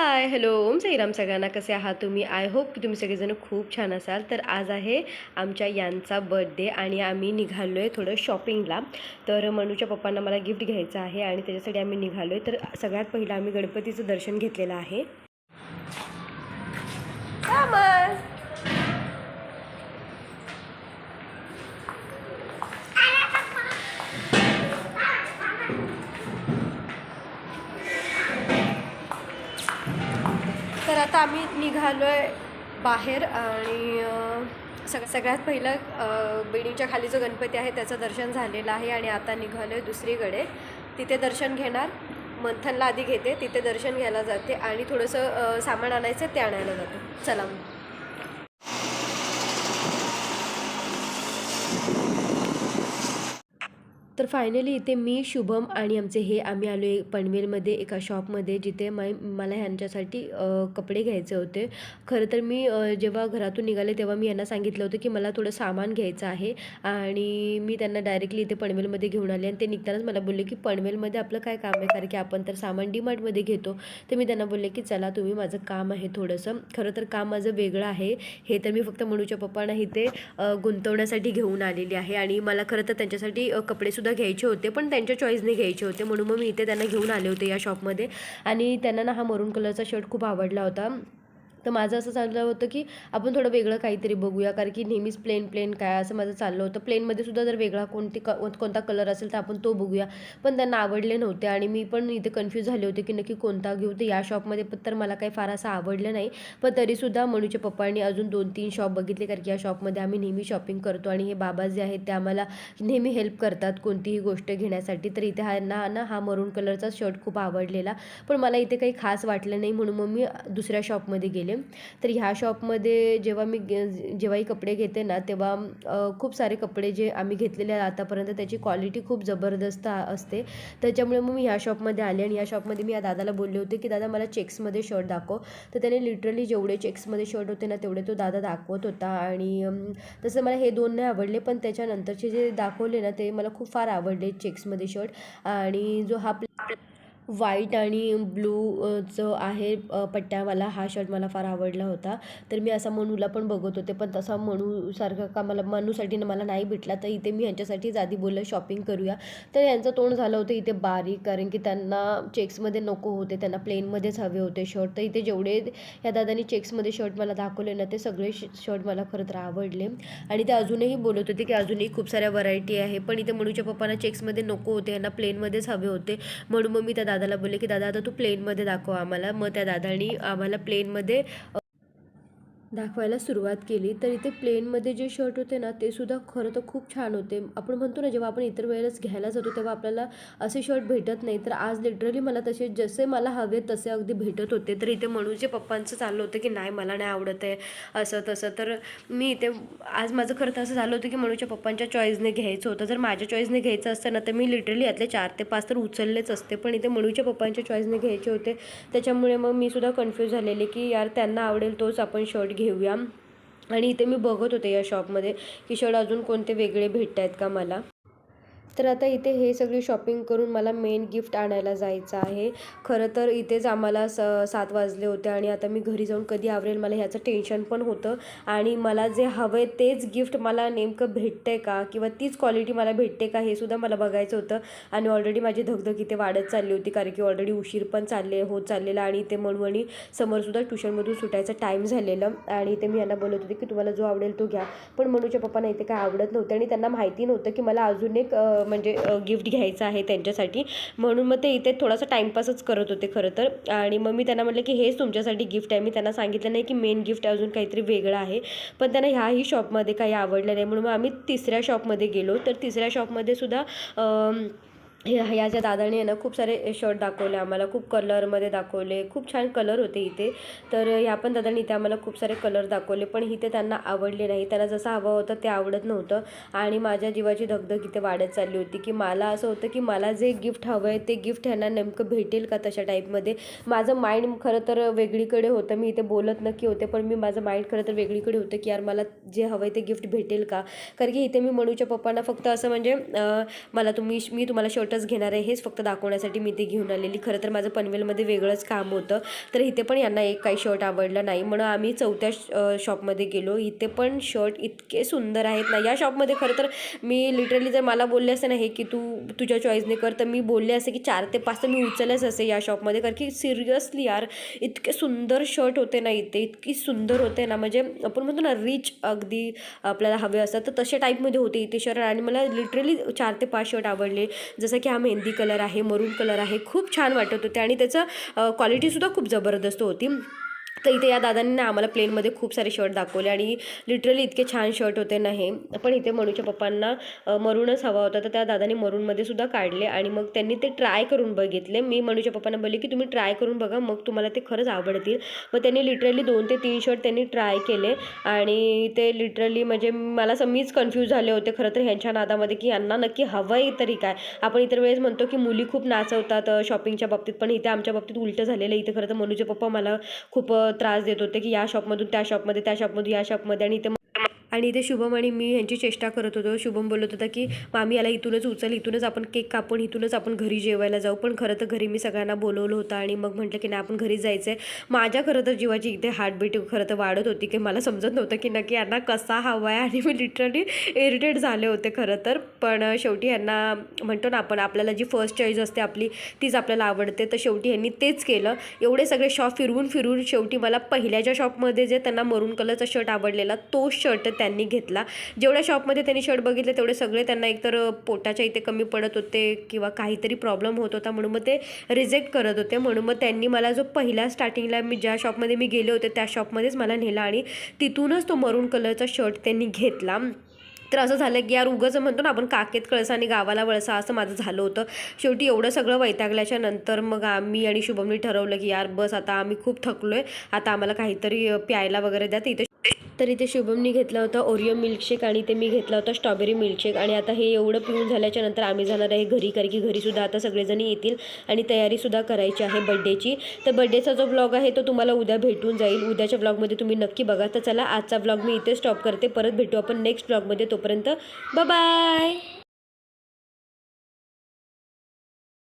Hi hello. Om Sairam सगळ्यांना कसे आहात तुम्ही? आय होप की तुम्ही सगळेजण खूप छान असाल. तर आज आहे आमच्या यांचा बर्थडे आणि आम्ही निघालो आहे थोडं शॉपिंगला. तर मनूच्या पप्पांना मला गिफ्ट घ्यायचं आहे आणि त्याच्यासाठी आम्ही निघालो आहे तर सगळ्यात पहिलं आम्ही गणपतीचं दर्शन घेतलेलं आहे. तर आता आम्ही निघालो आहे बाहेर आणि सग सगळ्यात पहिलं अं, बिल्डिंगच्या खाली जो गणपती आहे त्याचं दर्शन झालेलं आहे आणि आता निघालो आहे दुसरीकडे. तिथे दर्शन घेणार. मंथनला आधी घेते. तिथे दर्शन घ्यायला जाते आणि थोडंसं सामान आणायचं ते आणायला जाते. चला मग. तर फायनली इथे मी शुभम आणि आमचे हे आम्ही आलो आहे पनवेलमध्ये एका शॉपमध्ये जिथे मा मला ह्यांच्यासाठी कपडे घ्यायचे होते. खरं तर मी जेव्हा घरातून निघाले तेव्हा मी यांना सांगितलं होतं की मला थोडं सामान घ्यायचं आहे. आणि मी त्यांना डायरेक्टली इथे पनवेलमध्ये घेऊन आले आणि ते निघतानाच मला बोलले की पनवेलमध्ये आपलं काय काम आहे? कारण की आपण तर सामान डीमार्टमध्ये घेतो. तर मी त्यांना बोलले की चला तुम्ही माझं काम आहे थोडंसं. खरं तर काम माझं वेगळं आहे. हे तर मी फक्त मनूच्या पप्पांना इथे गुंतवण्यासाठी घेऊन आलेली आहे. आणि मला खरं तर त्यांच्यासाठी कपडेसुद्धा सुद्धा घ्यायचे होते पण त्यांच्या चॉईसने घ्यायचे होते. म्हणून मग मी इथे त्यांना घेऊन आले होते या शॉपमध्ये आणि त्यांना ना हा मरून कलरचा शर्ट खूप आवडला होता. तर माझं असं चाललं होतं की आपण थोडं वेगळं काहीतरी बघूया. कारण की नेहमीच प्लेन प्लेन काय असं माझं चाललं होतं. प्लेनमध्ये सुद्धा जर वेगळा कोणती क कोणता कलर असेल तर आपण तो बघूया. पण त्यांना आवडले नव्हते आणि मी पण इथे कन्फ्यूज झाले होते की नक्की कोणता घेऊ. तर या शॉपमध्ये पण तर मला काही फार असं आवडलं नाही. पण तरीसुद्धा मनूच्या पप्पांनी अजून दोन तीन शॉप बघितले. कारण की या शॉपमध्ये आम्ही नेहमी शॉपिंग करतो आणि हे बाबा जे आहेत ते आम्हाला नेहमी हेल्प करतात कोणतीही गोष्ट घेण्यासाठी. तर इथे हा ना ना हा मरून कलरचा शर्ट खूप आवडलेला. पण मला इथे काही खास वाटलं नाही म्हणून मग मी दुसऱ्या शॉपमध्ये गेले. तर ह्या शॉपमध्ये जेव्हा मी जेव्हाही कपडे घेते ना तेव्हा खूप सारे कपडे जे आम्ही घेतलेले आतापर्यंत त्याची क्वालिटी खूप जबरदस्त असते. त्याच्यामुळे मग मी ह्या शॉपमध्ये आले आणि या शॉपमध्ये मी या दादाला बोलले होते की दादा मला चेक्समध्ये शर्ट दाखव. तर त्याने लिटरली जेवढे चेक्समध्ये शर्ट होते ना तेवढे तो दादा दाखवत होता. आणि तसं मला हे दोन नाही आवडले पण त्याच्यानंतरचे जे दाखवले ना ते मला खूप फार आवडले चेक्समध्ये शर्ट आणि जो हा व्हाईट आणि ब्लू जो आहे पट्ट्यावाला हा शर्ट मला फार आवडला होता. तर मी असा मनूला पण बघत होते पण तसा मनूसारखा का मला मनूसाठी मला नाही भेटला. तर इथे मी ह्यांच्यासाठीच आधी बोललं शॉपिंग करूया. तर यांचं तोंड झालं होतं इथे बारीक कारण की त्यांना चेक्समध्ये नको होते त्यांना प्लेनमध्येच हवे होते शर्ट. तर इथे जेवढे या दादानी चेक्समध्ये शर्ट मला दाखवले ना ते सगळे शर्ट मला खरं तर आवडले. आणि ते अजूनही बोलत होते की अजूनही खूप साऱ्या व्हरायटी आहे पण इथे मनूच्या पप्पांना चेक्समध्ये नको होते यांना प्लेनमध्येच हवे होते. म्हणून मग मी त्या दादाला बोलले की दादा आता तू प्लेनमध्ये दाखव आम्हाला. मग त्या दादानी आम्हाला प्लेनमध्ये दाखवायला सुरुवात केली. तर इथे प्लेनमध्ये जे शर्ट होते ना ते सुद्धा खरं तर खूप छान होते. आपण म्हणतो ना जेव्हा आपण इतर वेळेस घ्यायला जातो तेव्हा आपल्याला असे शर्ट भेटत नाही. तर आज लिटरली मला तसे जसे मला हवे तसे अगदी भेटत होते. तर इथे मनूचे पप्पांचं चाललं होतं की नाही मला नाही आवडत आहे असं तसं. तर मी इथे आज माझं खरं तर असं झालं होतं की मनूच्या पप्पांच्या चॉईसने घ्यायचं होतं. जर माझ्या चॉईसने घ्यायचं असतं ना तर मी लिटरली यातले चार ते पाच तर उचललेच असते. पण इथे मनूच्या पप्पांच्या चॉईसने घ्यायचे होते. त्याच्यामुळे मग मी सुद्धा कन्फ्यूज झालेले की यार त्यांना आवडेल तोच आपण शर्ट घेऊया. आणि इथे मी बघत होते या शॉपमध्ये की शर्ट अजून कोणते वेगळे भेटत आहेत का मला? तर आता इथे हे सगळी शॉपिंग करून मला मेन गिफ्ट आणायला जायचं आहे. खरं तर इथेच आम्हाला स सात वाजले होते आणि आता मी घरी जाऊन कधी आवरेल मला ह्याचं टेन्शन पण होतं. आणि मला जे हवं तेच गिफ्ट मला नेमकं भेटतं आहे का? किंवा तीच क्वालिटी मला भेटते का? हे सुद्धा मला बघायचं होतं. आणि ऑलरेडी माझी धगधग इथे वाढत चालली होती कारण की ऑलरेडी उशीर पण चालले होत चाललेला आणि इथे म्हणून समोरसुद्धा ट्युशनमधून सुटायचं टाईम झालेलं. आणि इथे मी यांना बोलत होते की तुम्हाला जो आवडेल तो घ्या. पण मनूच्या पप्पांना इथे काय आवडत नव्हतं आणि त्यांना माहिती नव्हतं की मला अजून एक म्हणजे गिफ्ट घ्यायचं आहे त्यांच्यासाठी. म्हणून मग ते इथे थोडासा टाईमपासच करत होते खरं तर. आणि मग मी त्यांना म्हटलं की हेच तुमच्यासाठी गिफ्ट आहे. मी त्यांना सांगितलं नाही की मेन गिफ्ट अजून काहीतरी वेगळं आहे. पण त्यांना ह्याही शॉपमध्ये काही आवडलं नाही. म्हणून मग आम्ही तिसऱ्या शॉपमध्ये गेलो. तर तिसऱ्या शॉपमध्ये सुद्धा अम, ह्या ह्या ज्या दादाने आहे ना खूप सारे शर्ट दाखवले आम्हाला खूप कलरमध्ये दाखवले खूप छान कलर होते इथे. तर ह्या पण दादांनी इथे आम्हाला खूप सारे कलर दाखवले पण इथे त्यांना आवडले नाही. त्यांना जसं हवं होतं ते आवडत नव्हतं. आणि माझ्या जीवाची धगधग इथे वाढत चालली होती की मला असं होतं की मला जे गिफ्ट हवं आहे ते गिफ्ट ह्यांना नेमकं भेटेल का तशा टाईपमध्ये माझं माइंड खरं तर वेगळीकडे होतं. मी इथे बोलत नक्की होते पण मी माझं माइंड खरं तर वेगळीकडे होतं की यार मला जे हवं आहे ते गिफ्ट भेटेल का? कारण की इथे मी मनूच्या पप्पांना फक्त असं म्हणजे मला तुम्ही मी तुम्हाला शर्ट शर्टच घेणार आहे हेच फक्त दाखवण्यासाठी मी ते घेऊन आलेली. खरं तर माझं पनवेलमध्ये वेगळंच काम होतं. तर इथे पण यांना एक काही शर्ट आवडला नाही. म्हणून आम्ही चौथ्या श- शॉपमध्ये गेलो. इथे पण शर्ट इतके सुंदर आहेत ना. या शॉपमध्ये खरं तर मी लिटरली जर मला बोलले असं ना हे की तू तुझ्या चॉईसने कर तर मी बोलले असे की चार ते पाच तर मी उचललेच असे या शॉपमध्ये कारण की सिरियसली यार इतके सुंदर शर्ट होते ना इथे. इतकी सुंदर होते ना. म्हणजे आपण म्हणतो ना रिच अगदी आपल्याला हवे असतात. तर तशा टाईपमध्ये होते इथे शर्ट आणि मला लिटरली चार ते पाच शर्ट आवडले. जसं की हा मेहंदी कलर आहे मरून कलर आहे खूप छान वाटत होते आणि त्याचं क्वालिटीसुद्धा खूप जबरदस्त होती. तर इथे या दादांनी ना आम्हाला प्लेनमध्ये खूप सारे शर्ट दाखवले आणि लिटरली इतके छान शर्ट होते ना हे. पण इथे मनूच्या पप्पांना मरूनच हवा होता. तर त्या दादांनी मरूनमध्ये सुद्धा काढले आणि मग त्यांनी ते ट्राय करून बघितले. मी मनूच्या पप्पांना बोलले की तुम्ही ट्राय करून बघा मग तुम्हाला ते खरंच आवडतील. मग त्यांनी लिटरली दोन ते तीन शर्ट त्यांनी ट्राय केले आणि ते लिटरली म्हणजे मला असं मीच कन्फ्यूज झाले होते खरं तर ह्यांच्या नादामध्ये की यांना नक्की हवं आहे तरी काय. आपण इतर वेळेस म्हणतो की मुली खूप नाचवतात शॉपिंगच्या बाबतीत पण इथे आमच्या बाबतीत उलटं झालेलं आहे. इथे खरं तर मनूचे पप्पा मला खूप त्रास देत होते की या शॉपमधून त्या शॉपमध्ये त्या शॉपमधून या शॉपमध्ये आणि इथे आणि इथे शुभम आणि मी ह्यांची चेष्टा करत होतो. शुभम बोलत होता की मामी याला इथूनच उचल. इथूनच आपण केक कापून इथूनच आपण घरी जेवायला जाऊ. पण खरं तर घरी मी सगळ्यांना बोलवलं होतं आणि मग म्हटलं की नाही आपण घरी जायचं आहे माझ्या खरं तर जीवाची इथे हार्टबीट खरं तर वाढत होती की मला समजत नव्हतं की नक्की यांना कसा हवा आहे आणि मी लिटरली इरिटेट झाले होते खरं तर. पण शेवटी यांना म्हणतो ना आपण आपल्याला जी फर्स्ट चॉईस असते आपली तीच आपल्याला आवडते. तर शेवटी यांनी तेच केलं. एवढे सगळे शॉप फिरवून फिरून शेवटी मला पहिल्या ज्या शॉपमध्ये जे त्यांना मरून कलरचा शर्ट आवडलेला तो शर्ट त्यांनी घेतला. जेवढ्या शॉपमध्ये त्यांनी शर्ट बघितले तेवढे सगळे त्यांना एकतर पोटाच्या इथे कमी पडत होते किंवा काहीतरी प्रॉब्लेम होत होता म्हणून मग ते रिजेक्ट करत होते. म्हणून मग त्यांनी मला जो पहिल्या स्टार्टिंगला मी ज्या शॉपमध्ये मी गेले होते त्या शॉपमध्येच मला नेला आणि तिथूनच तो मरून कलरचा शर्ट त्यांनी घेतला. तर असं झालं की यार उगाचं म्हणतो ना आपण काकेत कळसा आणि गावाला वळसा असं माझं झालं होतं. शेवटी एवढं सगळं वैतागल्याच्या नंतर मग आम्ही आणि शुभमनी ठरवलं की यार बस आता आम्ही खूप थकलो आहे आता आम्हाला काहीतरी प्यायला वगैरे द्या. तर इथे तर इथे शुभमनी घेतला होता ओरिओ मिल्कशेक आणि इथे मी घेतला होता स्ट्रॉबेरी मिल्कशेक. आणि आता हे एवढं पिऊन झाल्याच्यानंतर आम्ही जाणार आहे घरी कारण की घरीसुद्धा आता सगळेजण येतील आणि तयारीसुद्धा करायची आहे बड्डेची. तर बड्डेचा जो ब्लॉग आहे तो तुम्हाला उद्या भेटून जाईल. उद्याच्या ब्लॉगमध्ये तुम्ही नक्की बघा. तर चला आजचा ब्लॉग मी इथे स्टॉप करते. परत भेटू आपण नेक्स्ट ब्लॉगमध्ये तोपर्यंत बाय